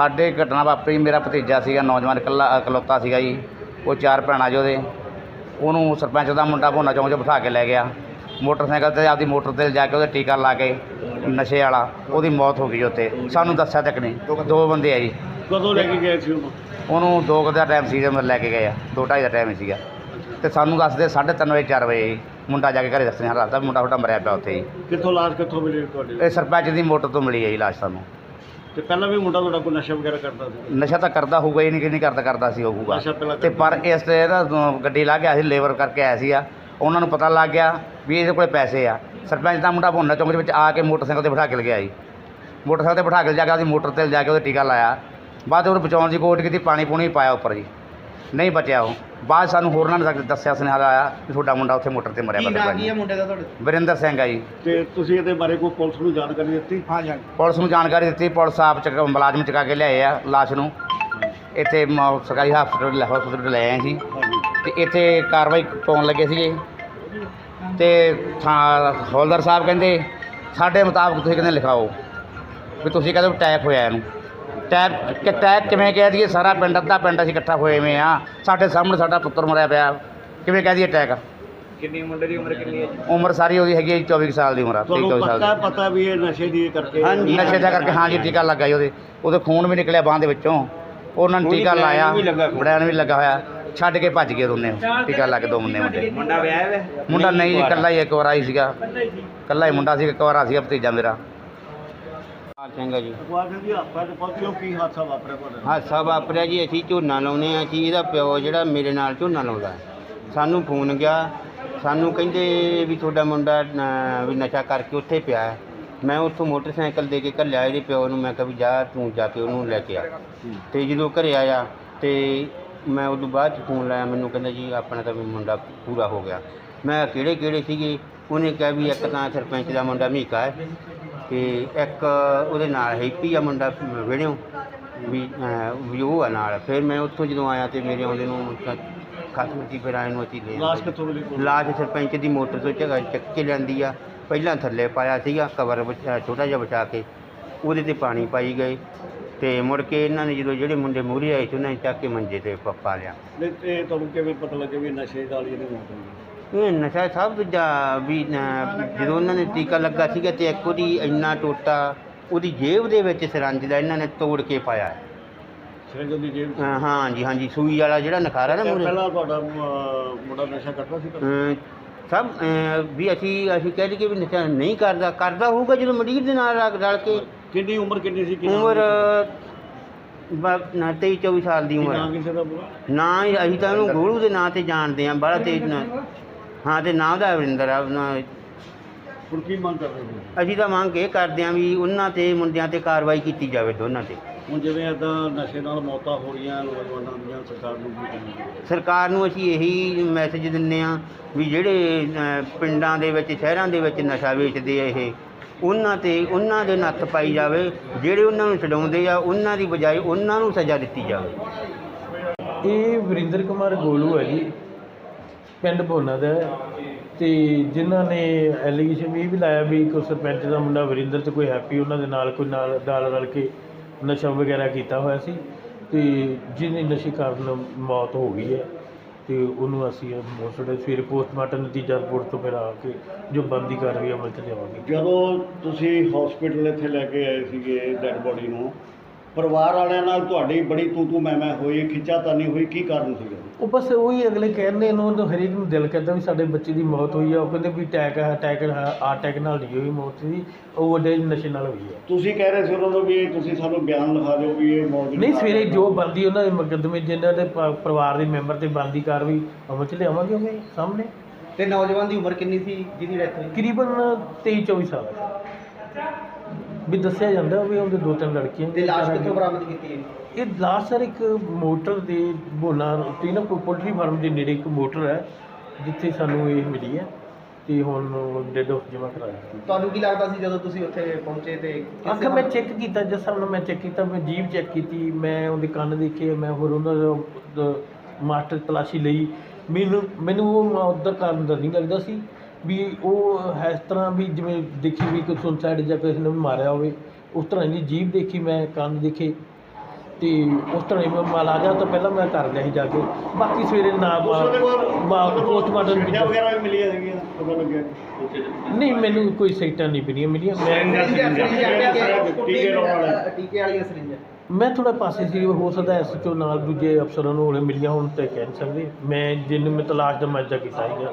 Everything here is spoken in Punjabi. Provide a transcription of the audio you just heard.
ਸਾਡੇ ਘਟਨਾ ਵਾਪਰੀ ਮੇਰਾ ਭਤੀਜਾ ਸੀਗਾ ਨੌਜਵਾਨ ਇਕੱਲਾ ਇਕਲੌਤਾ ਸੀਗਾ ਜੀ। ਉਹ ਚਾਰ ਭੈਣਾਂ ਜੀ ਉਹਦੇ ਉਹਨੂੰ ਸਰਪੰਚ ਦਾ ਮੁੰਡਾ ਭੋਨਾ ਚੌਂਕ 'ਚ ਬਿਠਾ ਕੇ ਲੈ ਗਿਆ। ਮੋਟਰਸਾਈਕਲ ਤੇ ਆਪਦੀ ਮੋਟਰ ਤੇ ਜਾ ਕੇ ਉਹਦੇ ਟੀਕਾ ਲਾ ਕੇ ਨਸ਼ੇ ਵਾਲਾ ਉਹਦੀ ਮੌਤ ਹੋ ਗਈ ਉੱਥੇ। ਸਾਨੂੰ ਦੱਸਿਆ ਤੱਕ ਨਹੀਂ। ਦੋ ਬੰਦੇ ਆ ਜੀ। ਕਦੋਂ ਲੈ ਕੇ ਗਏ ਸੀ ਉਹਨੂੰ? ਉਹਨੂੰ ਦੋ ਕੁ ਦਾ ਟਾਈਮ ਸੀ ਜਦੋਂ ਲੈ ਕੇ ਗਏ ਆ। ਦੋ ਢਾਈ ਦਾ ਟਾਈਮ ਸੀਗਾ। ਤੇ ਸਾਨੂੰ ਦੱਸਦੇ 3:30 ਵਜੇ 4 ਵਜੇ ਮੁੰਡਾ ਜਾ ਕੇ ਘਰੇ ਦੱਸਣੇ ਹਾਲਾਤ ਦਾ ਮੁੰਡਾ ਤੁਹਾਡਾ ਮਰਿਆ ਪਿਆ ਉੱਥੇ ਜੀ। ਕਿੱਥੋਂ ਲਾਸ਼ ਕਿੱਥੋਂ ਮਿਲੀ ਤੁਹਾਡੇ? ਇਹ ਸਰਪੰਚ ਦੀ ਮੋਟਰ ਤੋਂ ਮਿਲੀ ਹੈ ਜੀ ਲਾਸ਼ ਸਾਨੂੰ। ਤੇ ਪਹਿਲਾਂ ਵੀ ਮੁੰਡਾ ਤੁਹਾਡਾ ਕੋਈ ਨਸ਼ਾ ਵਗੈਰਾ ਕਰਦਾ ਸੀ? ਨਸ਼ਾ ਤਾਂ ਕਰਦਾ ਹੋਊਗਾ ਹੀ ਨਹੀਂ ਕਿ ਨਹੀਂ ਕਰਦਾ ਕਰਦਾ ਸੀ ਹੋਊਗਾ। ਨਸ਼ਾ ਪਹਿਲਾਂ ਤੇ ਪਰ ਇਸ ਤੇ ਨਾ ਗੱਡੀ ਲਾ ਕੇ ਆਇਆ ਸੀ ਲੇਬਰ ਕਰਕੇ ਆਇਆ ਸੀਗਾ। ਉਹਨਾਂ ਨੂੰ ਪਤਾ ਲੱਗ ਗਿਆ ਵੀ ਇਹਦੇ ਕੋਲੇ ਪੈਸੇ ਆ। ਸਰਪੰਚ ਦਾ ਮੁੰਡਾ ਭੋਨਾ ਚੌਂਕ ਦੇ ਵਿੱਚ ਆ ਕੇ ਮੋਟਰਸਾਈਕਲ ਤੇ ਬਿਠਾ ਕੇ ਲਗਿਆ ਜੀ। ਮੋਟਰਸਾਈਕਲ ਤੇ ਬਿਠਾ ਕੇ ਜਾ ਕੇ ਉਹਦੀ ਮੋਟਰ ਤੇ ਜਾ ਕੇ ਉਹਦੇ ਟੀਕਾ ਲਾਇਆ। ਬਾਅਦ ਉਹਨੂੰ ਬਚਾਉਣ ਦੀ ਕੋਸ਼ਿਸ਼ ਕੀਤੀ ਪਾਣੀ ਪੂਣੀ ਪਾਇਆ ਉੱਪਰ ਜੀ। ਨਹੀਂ ਬਚਿਆ ਉਹ। ਬਾਅਦ 'ਚ ਸਾਨੂੰ ਹੋਰਨਾਂ ਨੇ ਦੱਸ- ਦੱਸਿਆ ਸੁਨੇਹਾ ਆਇਆ ਕਿ ਤੁਹਾਡਾ ਮੁੰਡਾ ਉੱਥੇ ਮੋਟਰ ਤੇ ਮਰਿਆ ਮੁੰਡੇ ਦਾ ਤੁਹਾਡੇ? ਵਰਿੰਦਰ ਸਿੰਘ ਆ ਜੀ। ਤੇ ਤੁਸੀਂ ਇਹਦੇ ਬਾਰੇ ਕੋਈ ਪੁਲਿਸ ਨੂੰ ਜਾਣਕਾਰੀ ਦਿੱਤੀ? ਹਾਂ ਜੀ ਪੁਲਿਸ ਨੂੰ ਜਾਣਕਾਰੀ ਦਿੱਤੀ ਪੁਲਿਸ ਆਪ ਚੱਕ ਮੁਲਾਜ਼ਮ ਚੁਕਾ ਕੇ ਲਿਆਏ ਆ ਲਾਸ਼ ਨੂੰ। ਇੱਥੇ ਮ- ਸਰਕਾਰੀ ਹਸਪਤਾਲ ਹਸਪਤਾਲ ਲੈ ਆਏ ਸੀ। ਹਾਂਜੀ ਤੇ ਇੱਥੇ ਕਾਰਵਾਈ ਪਾਉਣ ਲੱਗੇ ਸੀਗੇ। ਤੇ ਥਾਂ ਹੌਲਦਾਰ ਸਾਹਿਬ ਕਹਿੰਦੇ ਸਾਡੇ ਮੁਤਾਬਕ ਤੁਸੀਂ ਕਹਿੰਦੇ ਲਿਖਾਓ ਵੀ ਤੁਸੀਂ ਕਹਿੰਦੇ ਅਟੈਕ ਹੋਇਆ ਇਹਨੂੰ। ਟੈਕ ਕਿ ਟੈਕ ਕਿਵੇਂ ਕਹਿ ਦਈਏ ਸਾਰਾ ਪਿੰਡ ਅੱਧਾ ਪਿੰਡ ਅਸੀਂ ਇਕੱਠਾ ਹੋਏ ਹੋਏ ਆ। ਸਾਡੇ ਸਾਹਮਣੇ ਸਾਡਾ ਪੁੱਤਰ ਮਰਿਆ ਪਿਆ। ਕਿਵੇਂ ਕਹਿ ਦਈਏ ਅਟੈਕ ਕਿੰਨੀ ਮੁੰਡੇ ਦੀ ਉਮਰ ਕਿੰਨੀ ਹੈ ਜੀ? ਉਮਰ ਸਾਰੀ ਉਹਦੀ ਹੈਗੀ ਹੈ ਜੀ 24 ਕੁ ਸਾਲ ਦੀ ਉਮਰ ਆ 23 ਤੁਹਾਨੂੰ 24 ਸਾਲ ਪਤਾ ਦੀ ਪਤਾ ਵੀ ਇਹ ਨਸ਼ੇ ਦੀ ਕਰਕੇ ਹਾਂਜੀ ਨਸ਼ੇ ਦਾ ਕਰਕੇ ਹਾਂ ਜੀ ਟੀਕਾ ਲੱਗਾ ਜੀ ਉਹਦੇ। ਉਹਦੇ ਖੂਨ ਵੀ ਨਿਕਲਿਆ ਬਾਂਹ ਦੇ ਵਿੱਚੋਂ। ਉਹਨਾਂ ਨੇ ਟੀਕਾ ਲਾਇਆ ਬੜਿਆਂ ਵੀ ਲੱਗਾ ਹੋਇਆ। ਛੱਡ ਕੇ ਭੱਜ ਗਏ ਦੋਨੇ ਟੀਕਾ ਲਾ ਕੇ ਦੋ ਮੁੰਡੇ ਮੁੰਡੇ। ਮੁੰਡਾ ਵਿਆਹ ਹੈ ਮੁੰਡਾ ਨਹੀਂ ਜੀ ਇਕੱਲਾ ਹੀ ਇੱਕ ਵਾਰ ਆਈ ਸੀਗਾ। ਇਕੱਲਾ ਹੀ ਮੁੰਡਾ ਸੀ ਇੱਕ ਵਾਰ ਆ ਸੀਗਾ ਭਤੀਜਾ ਮੇਰਾ। ਪਾਲ ਸਿੰਘ ਆ ਜੀ। ਅਖਬਾਰ ਜੀ ਆਪਾਂ ਤੇ ਪਹੁੰਚਿਓ ਕੀ ਹਾਦਸਾ ਵਾਪਰਿਆ ਤੁਹਾਡੇ ਨਾਲ? ਹਾਦਸਾ ਵਾਪਰਿਆ ਜੀ ਅਸੀਂ ਝੋਨਾ ਲਾਉਨੇ ਆ ਜੀ ਇਹਦਾ ਪਿਓ ਜਿਹੜਾ ਮੇਰੇ ਨਾਲ ਝੋਨਾ ਲਾਉਂਦਾ। ਹੈ। ਸਾਨੂੰ ਫੋਨ ਗਿਆ ਸਾਨੂੰ ਕਹਿੰਦੇ ਵੀ ਤੁਹਾਡਾ ਮੁੰਡਾ ਵੀ ਨਸ਼ਾ ਕਰਕੇ ਉੱਥੇ ਪਿਆ ਹੈ। ਮੈਂ ਉੱਥੋਂ ਮੋਟਰਸਾਈਕਲ ਦੇ ਕੇ ਘੱਲਿਆ ਇਹਦੇ ਪਿਓ ਨੂੰ ਮੈਂ ਕਿਹਾ ਵੀ ਜਾ ਤੂੰ ਜਾ ਕੇ ਉਹਨੂੰ ਲੈ ਕੇ ਆ। ਤੇ ਜਦੋਂ ਘਰੇ ਆਇਆ ਤੇ ਮੈਂ ਉਦੋਂ ਬਾਅਦ 'ਚ ਫੋਨ ਲਾਇਆ ਮੈਨੂੰ ਕਹਿੰਦਾ ਜੀ ਆਪਣਾ ਤਾਂ ਵੀ ਮੁੰਡਾ ਪੂਰਾ ਹੋ ਗਿਆ। ਮੈਂ ਕਿਹਾ, ਕਿਹੜੇ ਕਿਹੜੇ ਸੀਗੇ? ਉਹਨੇ ਕਿਹਾ ਵੀ ਇੱਕ ਤਾਂ ਸਰਪੰਚ ਦਾ ਮੁੰਡਾ ਮੀਕਾ ਹੈ। ਤੇ ਇੱਕ ਉਹਦੇ ਨਾਲ ਹੈਪੀ ਆ ਮੁੰਡਾ ਵਿਹੜਿਓ ਵੀ ਵੀ ਉਹ ਆ ਨਾਲ। ਫਿਰ ਮੈਂ ਉੱਥੋਂ ਜਦੋਂ ਆਇਆ ਤੇ ਮੇਰੇ ਆਉਂਦੇ ਨੂੰ ਖਤਮ ਸੀ ਫਿਰ ਆਏ ਨੂੰ ਅਸੀਂ ਲੈ ਲਾਸ਼। ਕਿੱਥੋਂ ਮਿਲੀ? ਲਾਸ਼ ਸਰਪੰਚ ਦੀ ਮੋਟਰ ਤੋਂ ਝਗਾ ਚੱਕ ਕੇ ਲਿਆਂਦੀ ਆ। ਪਹਿਲਾਂ ਥੱਲੇ ਪਾਇਆ ਸੀਗਾ ਕਵਰ ਛੋਟਾ ਜਿਹਾ ਵਿਛਾ ਕੇ। ਉਹਦੇ ਤੇ ਪਾਣੀ ਪਾਈ ਗਏ। ਤੇ ਮੁੜ ਕੇ ਇਹਨਾਂ ਨੇ ਜਦੋਂ ਜਿਹੜੇ ਮੁੰਡੇ ਮੂਹਰੇ ਆਏ ਸੀ ਉਹਨਾਂ ਨੇ ਚੱਕ ਕੇ ਮੰਜੇ ਤੇ ਪ- ਲਿਆ। ਨਹੀਂ ਇਹ ਤੁਹਾਨੂੰ ਕਿਵੇਂ ਪਤਾ ਲੱਗਿਆ ਵੀ ਨਸ਼ੇ ਨਾਲ ਹੀ ਇਹਦੀ ਮੌਤ ਹੋਈ ਇਹ ਨਸ਼ਾ ਸਭ ਦੂਜਾ ਵੀ ਜਦੋਂ ਉਹਨਾਂ ਨੇ ਟੀਕਾ ਲੱਗਾ ਸੀਗਾ ਤੇ ਇੱਕ ਉਹਦੀ ਇੰਨਾ ਟੋਟਾ ਉਹਦੀ ਜੇਬ ਦੇ ਵਿੱਚ ਸਰੰਜ ਦਾ ਇਹਨਾਂ ਨੇ ਤੋੜ ਕੇ ਪਾਇਆ ਹੈ। ਸਿਰੰਜ ਦੀ ਜੇਬ। ਅਹ, ਹਾਂਜੀ ਹਾਂਜੀ ਸੂਈ ਵਾਲਾ ਜਿਹੜਾ ਨਖਾਰਾ ਨਾ ਮੂਰੇ ਪਹਿਲਾਂ ਤੁਹਾਡਾ ਅਹ, ਮੁੰਡਾ ਨਸ਼ਾ ਕਰਦਾ ਸੀ? ਸਭ ਅਹ, ਵੀ ਅਸੀਂ ਅਸੀਂ ਕਹਿ ਦਈਏ ਵੀ ਨਸ਼ਾ ਨਹੀਂ ਕਰਦਾ ਕਰਦਾ ਹੋਊਗਾ ਜਦੋਂ ਮਰੀਜ਼ ਦੇ ਨਾਲ ਰਲ- ਰਲ ਕੇ ਕਿੰਨੀ ਉਮਰ ਕਿੰਨੀ ਸੀ ਕਿੰਨਾ ਉਮਰ ਬ- ਨਾ 23 24 ਸਾਲ ਦੀ ਉਮਰ ਨਾ ਆ। ਕਿਸੇ ਦਾ ਬੁਰਾ ਨਾ ਹੀ ਅਸੀਂ ਤਾਂ ਉਹਨੂੰ ਗੋਲੂ ਦੇ ਨਾਂ ਤੇ ਜਾਣਦੇ ਆ ਬੜਾ ਤੇਜ਼ ਨਾ ਹਾਂ ਤੇ ਨਾਂ ਦਾ ਅਵਰਿੰਦਰ ਆ ਨਾ- ਹੁਣ ਕੀ ਮੰਗ ਕਰਦੇ ਹੋ? ਅਸੀਂ ਤਾਂ ਮੰਗ ਇਹ ਕਰਦੇ ਆ ਵੀ ਉਹਨਾਂ ਤੇ ਮੁੰਡਿਆਂ ਤੇ ਕਾਰਵਾਈ ਕੀਤੀ ਜਾਵੇ ਦੋਨਾਂ ਤੇ। ਹੁਣ ਜਿਵੇਂ ਇਦਾਂ ਨਸ਼ੇ ਨਾਲ ਮੌਤਾਂ ਹੋ ਰਹੀਆਂ ਨੌਜਵਾਨਾਂ ਦੀਆਂ ਸਰਕਾਰ ਨੂੰ ਕੀ ਕਰਨੀ ਸਰਕਾਰ ਨੂੰ ਅਸੀਂ ਇਹੀ ਮੈਸੇਜ ਦਿੰਨੇ ਆ ਵੀ ਜਿਹੜੇ ਪਿੰਡਾਂ ਦੇ ਵਿੱਚ ਸ਼ਹਿਰਾਂ ਦੇ ਵਿੱਚ ਨਸ਼ਾ ਵੇਚਦੇ ਆ ਇਹ ਉਹਨਾਂ ਤੇ ਉਹਨਾਂ ਦੇ ਨੱਥ ਪਾਈ ਜਾਵੇ। ਜਿਹੜੇ ਉਹਨਾਂ ਨੂੰ ਛਡਾਉਂਦੇ ਆ ਉਹਨਾਂ ਦੀ ਬਜਾਏ ਉਹਨਾਂ ਨੂੰ ਸਜ਼ਾ ਦਿੱਤੀ ਜਾਵੇ। ਇਹ ਵਰਿੰਦਰ ਕੁਮਾਰ ਗੋਲੂ ਹੈ ਜੀ। ਪਿੰਡ ਭੋਨਾ ਦਾ ਹੈ। ਤੇ ਜਿਨ੍ਹਾਂ ਨੇ ਐਲੀਗੇਸ਼ਨ ਇਹ ਵੀ ਲਾਇਆ ਵੀ ਕੋਈ ਸਰਪੰਚ ਦਾ ਮੁੰਡਾ ਵਰਿੰਦਰ ਅਤੇ ਕੋਈ ਹੈਪੀ, ਉਹਨਾਂ ਦੇ ਨਾਲ ਕੋਈ ਨਾਲ ਨਾਲ ਰਲ ਕੇ ਨਸ਼ਾ ਵਗੈਰਾ ਕੀਤਾ ਹੋਇਆ ਸੀ। ਅਤੇ ਜਿਹਨੇ ਨਸ਼ੇ ਕਾਰਨ ਮੌਤ ਹੋ ਗਈ ਹੈ। ਅਤੇ ਉਹਨੂੰ ਅਸੀਂ ਮੋਸਟਡ ਸਵੇਰੇ ਪੋਸਟਮਾਰਟਮ ਨਤੀਜਾ ਰਿਪੋਰਟ ਤੋਂ ਫਿਰ ਆ ਕੇ ਜੋ ਬੰਦੀ ਕਾਰਵਾਈ ਅਮਲ ਚ ਲਿਆਵਾਂਗੇ। ਜਦੋਂ ਤੁਸੀਂ ਹਸਪੀਟਲ ਇੱਥੇ ਲੈ ਕੇ ਆਏ ਸੀਗੇ ਡੈਡ ਬੋਡੀ ਨੂੰ ਪਰਿਵਾਰ ਵਾਲਿਆਂ ਨਾਲ ਤੁਹਾਡੀ ਬੜੀ ਤੂੰ ਤੂੰ ਮੈਂ ਮੈਂ ਹੋਈ ਖਿੱਚਾਤਾਨੀ ਹੋਈ ਕੀ ਕਾਰਨ ਸੀਗਾ? ਉਹ ਬਸ ਉਹੀ ਅਗਲੇ ਕਹਿੰਦੇ ਨੇ ਉਹਨੂੰ ਹਰੇਕ ਨੂੰ ਦਿਲ ਕਹਿੰਦਾ ਵੀ ਸਾਡੇ ਬੱਚੇ ਦੀ ਮੌਤ ਹੋਈ ਆ। ਉਹ ਕਹਿੰਦੇ ਵੀ ਅਟੈਕ ਹੈ ਅਟੈਕ ਹੈ ਅਟੈਕ ਨਾਲ ਨਹੀਂ ਹੋਈ ਮੌਤ ਦੀ ਉਹ ਵੱਡੇ ਨਸ਼ੇ ਨਾਲ ਹੋਈ ਹੈ ਤੁਸੀਂ ਕਹਿ ਰਹੇ ਸੀ ਉਹਨਾਂ ਨੂੰ ਵੀ ਤੁਸੀਂ ਸਾਨੂੰ ਬਿਆਨ ਲਿਖਾ ਦਿਓ ਵੀ ਇਹ ਮੌਤ ਦੀ ਨਹੀਂ ਸਵੇਰੇ। ਜੋ ਬੰਦੀ ਉਹਨਾਂ ਦੇ ਮੁਕੱਦਮੇ ਜਿਨ੍ਹਾਂ ਦੇ ਪ- ਪਰਿਵਾਰ ਦੇ ਮੈਂਬਰ ਤੇ ਬੰਦੀ ਕਾਰਵਾਈ ਅਮਲ ਚ ਲਿਆਵਾਂਗੇ ਉਹਦੇ ਸਾਹਮਣੇ। ਤੇ ਨੌਜਵਾਨ ਦੀ ਉਮਰ ਕਿੰਨੀ ਸੀ? ਜਿਹਦੀ ਡੈਥ ਹੋਈ? ਤਕਰੀਬਨ 23 24 ਸਾਲ। ਵੀ ਦੱਸਿਆ ਜਾਂਦਾ ਵੀ ਉਹਦੇ ਦੋ ਤਿੰਨ ਲੜਕੀਆਂ ਤੇ ਲਾਸ਼ ਕਿੱਥੋਂ ਬਰਾਮਦ ਕੀਤੀ ਹੈ? ਇਹ ਲਾਸਟ ਸਰ ਇੱਕ ਮੋਟਰ ਦੇ ਬੋਲਾ ਤੇ ਨਾ ਪੋਲਟਰੀ ਫਾਰਮ ਦੇ ਨੇੜੇ ਇੱਕ ਮੋਟਰ ਹੈ ਜਿੱਥੇ ਸਾਨੂੰ ਇਹ ਮਿਲੀ ਹੈ ਤੇ ਹੁਣ ਡੈਡ ਆਫ ਜਮਾ ਕਰਾਇਆ ਤੁਹਾਨੂੰ ਕੀ ਲੱਗਦਾ ਸੀ ਜਦੋਂ ਤੁਸੀਂ ਉੱਥੇ ਪਹੁੰਚੇ ਤੇ ਕਿਸ ਅੱਖ ਮੈਂ ਚੈੱਕ ਕੀਤਾ ਜਿਸ ਹਿਸਾਬ ਨਾਲ ਮੈਂ ਚੈੱਕ ਕੀਤਾ ਮੈਂ ਜੀਭ ਚੈੱਕ ਕੀਤੀ ਮੈਂ ਉਹਦੇ ਕੰਨ ਦੇਖੇ ਮੈਂ ਹੋਰ ਉਹਨਾਂ ਦਾ ਦਾ ਮਾਸਟਰ ਤਲਾਸ਼ੀ ਲਈ। ਮੈਨੂੰ ਮੈਨੂੰ ਉਹ ਉਧਰ ਕਾਰਨ ਦਾ ਨਹੀਂ ਲੱਗਦਾ ਸੀ। ਵੀ ਉਹ ਹੈ ਇਸ ਤਰ੍ਹਾਂ ਵੀ ਜਿਵੇਂ ਦੇਖੀ ਵੀ ਕੋਈ ਸੁਨਸਾਈਡ ਜਾਂ ਕਿਸੇ ਨੇ ਵੀ ਮਾਰਿਆ ਹੋਵੇ ਉਸ ਤਰ੍ਹਾਂ ਦੀ ਜੀਭ ਦੇਖੀ ਮੈਂ ਕੰਨ ਦੇਖੇ ਤੇ ਉਸ ਤਰ੍ਹਾਂ ਹੀ ਮੈਂ ਮਾਲ ਆ ਗਿਆ ਤਾਂ ਪਹਿਲਾਂ ਮੈਂ ਕਰ ਲਿਆ ਸੀ ਜਾ ਕੇ। ਬਾਕੀ ਸਵੇਰੇ ਨਾ ਪੋਸਟਮਾਰਟਮ ਵਗੈਰਾ ਵੀ ਪਤਾ ਲੱਗਿਆ। ਨਹੀਂ ਮੈਨੂੰ ਕੋਈ ਸਈਟਾਂ ਨਹੀਂ ਮਿਲੀਆਂ ਮਿਲੀਆਂ ਮੈਂ ਟੀਕੇ ਲਾਉਣ ਵਾਲੇ। ਟੀਕੇ ਵਾਲੀਆਂ ਸਰਿੰਜਾਂ। ਮੈਂ ਥੋੜਾ ਪਾਸੇ ਸੀ ਹੋ ਸਕਦਾ ਐਸਐਚਓ ਨਾਲ ਦੂਜੇ ਅਫਸਰਾਂ ਨੂੰ ਹੁਣੇ ਮਿਲੀਆਂ ਹੁਣ ਤੇ ਕਹਿ ਨਹੀਂ ਸਕਦੇ। ਮੈਂ ਜਿਹਨੂੰ ਮੈਂ ਤਲਾਸ਼ ਦਾ ਮੈਜਾ ਕੀਤਾ ਸੀਗਾ।